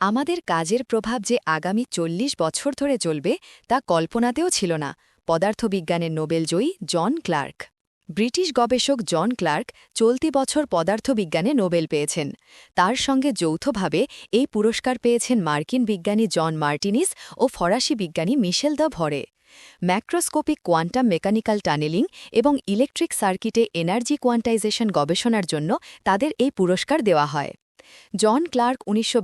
আমাদের কাজের প্রভাব যে আগামী চল্লিশ বছর ধরে চলবে তা কল্পনাতেও ছিল না, পদার্থবিজ্ঞানের নোবেলজয়ী জন ক্লার্ক। ব্রিটিশ গবেষক জন ক্লার্ক চলতি বছর পদার্থবিজ্ঞানে নোবেল পেয়েছেন। তার সঙ্গে যৌথভাবে এই পুরস্কার পেয়েছেন মার্কিন বিজ্ঞানী জন মার্টিনিস ও ফরাসি বিজ্ঞানী Michel Devoret. Macroscopic quantum mechanical tunnelling এবং ইলেকট্রিক সার্কিটে এনার্জি কোয়ান্টাইজেশন গবেষণার জন্য তাদের এই পুরস্কার দেওয়া হয়। জন ক্লার্ক উনিশশো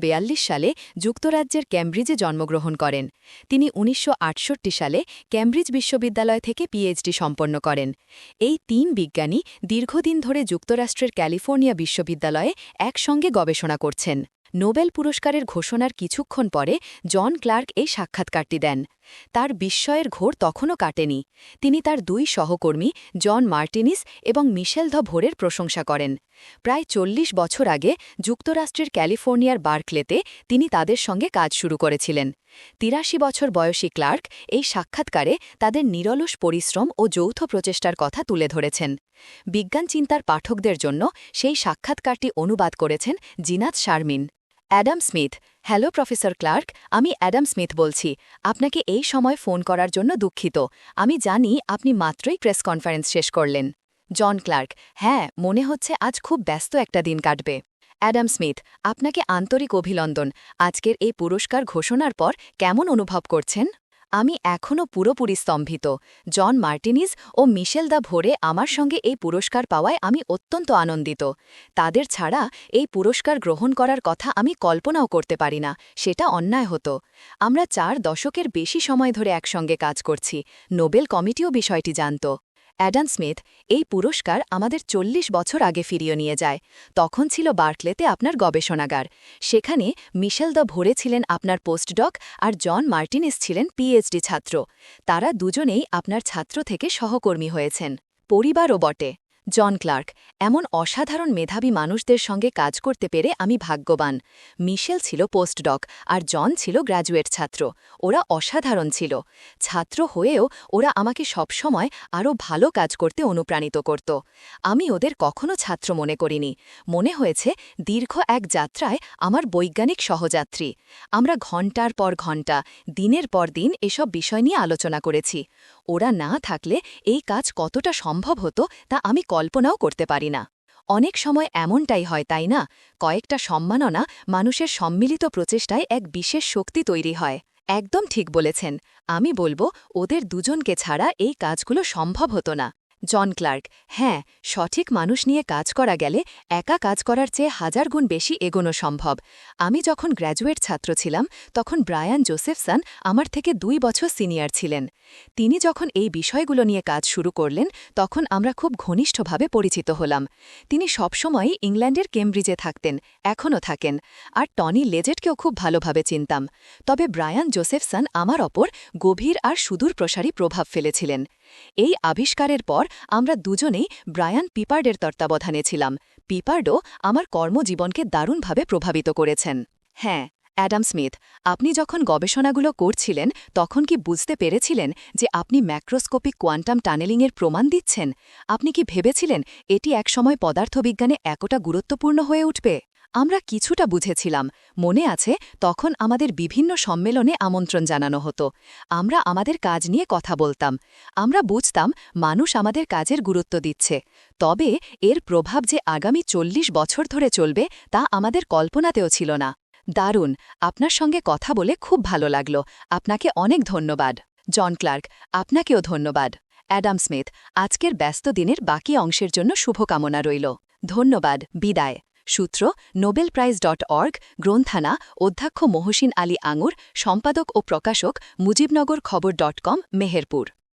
সালে যুক্তরাজ্যের ক্যামব্রিজে জন্মগ্রহণ করেন। তিনি উনিশশো আটষট্টি সালে ক্যামব্রিজ বিশ্ববিদ্যালয় থেকে পিএইচডি সম্পন্ন করেন। এই তিন বিজ্ঞানী দীর্ঘদিন ধরে যুক্তরাষ্ট্রের ক্যালিফোর্নিয়া বিশ্ববিদ্যালয়ে একসঙ্গে গবেষণা করছেন। নোবেল পুরস্কারের ঘোষণার কিছুক্ষণ পরে জন ক্লার্ক এই সাক্ষাৎকারটি দেন। তার বিস্ময়ের ঘোর তখনও কাটেনি। তিনি তার দুই সহকর্মী, জন মার্টিনিস এবং মিশেল ধ ভোরের প্রশংসা করেন। প্রায় চল্লিশ বছর আগে যুক্তরাষ্ট্রের ক্যালিফোর্নিয়ার বার্কলেতে তিনি তাদের সঙ্গে কাজ শুরু করেছিলেন। তিরাশি বছর বয়সী ক্লার্ক এই সাক্ষাৎকারে তাদের নিরলস পরিশ্রম ও যৌথ প্রচেষ্টার কথা তুলে ধরেছেন। বিজ্ঞান চিন্তার পাঠকদের জন্য সেই সাক্ষাৎকারটি অনুবাদ করেছেন Zinat Sharmin. Adam Smith. Hello, professor Clarke, আমি অ্যাডাম স্মিথ বলছি। আপনাকে এই সময় ফোন করার জন্য দুঃখিত। আমি জানি আপনি মাত্রই প্রেস কনফারেন্স শেষ করলেন। জন ক্লার্ক হ্যাঁ মনে হচ্ছে আজ খুব ব্যস্ত একটা দিন কাটবে। অ্যাডাম স্মিথ, আপনাকে আন্তরিক অভিনন্দন। আজকের এই পুরস্কার ঘোষণার পর কেমন অনুভব করছেন? আমি এখনও পুরোপুরি স্তম্ভিত। জন মার্টিনিজ ও মিশেল দা ভোরে আমার সঙ্গে এই পুরস্কার পাওয়ায় আমি অত্যন্ত আনন্দিত। তাদের ছাড়া এই পুরস্কার গ্রহণ করার কথা আমি কল্পনাও করতে পারি না, সেটা অন্যায় হতো। আমরা চার দশকের বেশি সময় ধরে একসঙ্গে কাজ করছি, নোবেল কমিটিও বিষয়টি জানত। অ্যাডান স্মিথ এই পুরস্কার আমাদের চল্লিশ বছর আগে ফিরিয়ে নিয়ে যায়। তখন ছিল বার্কলেতে আপনার গবেষণাগার। সেখানে মিশেল দ্য ভোরে ছিলেন আপনার পোস্টডক আর জন মার্টিনিস ছিলেন পিএইচডি ছাত্র। তারা দুজনেই আপনার ছাত্র থেকে সহকর্মী হয়েছেন। পরিবারও বটে। জন ক্লার্ক, এমন অসাধারণ মেধাবী মানুষদের সঙ্গে কাজ করতে পেরে আমি ভাগ্যবান। মিশেল ছিল পোস্টডক আর জন ছিল গ্র্যাজুয়েট ছাত্র। ওরা অসাধারণ ছিল। ছাত্র হয়েও ওরা আমাকে সবসময় আরও ভালো কাজ করতে অনুপ্রাণিত করত। আমি ওদের কখনো ছাত্র মনে করিনি। মনে হয়েছে, দীর্ঘ এক যাত্রায় আমার বৈজ্ঞানিক সহযাত্রী। আমরা ঘণ্টার পর ঘণ্টা দিনের পর দিন এসব বিষয় নিয়ে আলোচনা করেছি। ওরা না থাকলে এই কাজ কতটা সম্ভব হতো তা আমি কল্পনাও করতে পারি না। অনেক সময় এমনটাই হয়, তাই না? কয়েকটা সম্মাননা মানুষের সম্মিলিত প্রচেষ্টায় এক বিশেষ শক্তি তৈরি হয়। একদম ঠিক বলেছেন। আমি বলব, ওদের দুজনকে ছাড়া এই কাজগুলো সম্ভব হতো না। জন ক্লার্ক হ্যাঁ সঠিক মানুষ নিয়ে কাজ করা গেলে একা কাজ করার চেয়ে হাজার গুণ বেশি এগোনো সম্ভব। আমি যখন গ্র্যাজুয়েট ছাত্র ছিলাম, তখন ব্রায়ান জোসেফসন আমার থেকে দুই বছর সিনিয়র ছিলেন। তিনি যখন এই বিষয়গুলো নিয়ে কাজ শুরু করলেন, তখন আমরা খুব ঘনিষ্ঠভাবে পরিচিত হলাম। তিনি সবসময়ই ইংল্যান্ডের কেমব্রিজে থাকতেন, এখনও থাকেন, আর টনি লেজেটকেও খুব ভালোভাবে চিনতাম। তবে ব্রায়ান জোসেফসন আমার অপর গভীর আর সুদূর প্রসারী প্রভাব ফেলেছিলেন। এই আবিষ্কারের পর আমরা দুজনেই ব্রায়ান পিপার্ডের তত্ত্বাবধানে ছিলাম। পিপার্ডও আমার কর্মজীবনকে দারুণভাবে প্রভাবিত করেছেন। হ্যাঁ অ্যাডাম স্মিথ, আপনি যখন গবেষণাগুলো করছিলেন, তখন কি বুঝতে পেরেছিলেন যে আপনি ম্যাক্রোস্কোপিক কোয়ান্টাম টানেলিংয়ের প্রমাণ দিচ্ছেন? আপনি কি ভেবেছিলেন এটি একসময় পদার্থবিজ্ঞানে এতটা গুরুত্বপূর্ণ হয়ে উঠবে? আমরা কিছুটা বুঝেছিলাম। মনে আছে, তখন আমাদের বিভিন্ন সম্মেলনে আমন্ত্রণ জানানো হতো। আমরা আমাদের কাজ নিয়ে কথা বলতাম। আমরা বুঝতাম, মানুষ আমাদের কাজের গুরুত্ব দিচ্ছে। তবে এর প্রভাব যে আগামী চল্লিশ বছর ধরে চলবে, তা আমাদের কল্পনাতেও ছিল না। দারুণ! আপনার সঙ্গে কথা বলে খুব ভালো লাগল। আপনাকে অনেক ধন্যবাদ। জন ক্লার্ক, আপনাকেও ধন্যবাদ। অ্যাডাম স্মিথ, আজকের ব্যস্ত দিনের বাকি অংশের জন্য শুভকামনা রইল। ধন্যবাদ, বিদায়। সূত্র নোবেল প্রাইজ ডট অর্গ, গ্রন্থানা, অধ্যক্ষ মহসিন আলী আঙুর, সম্পাদক ও প্রকাশক মুজিবনগর খবর ডট কম, মেহেরপুর।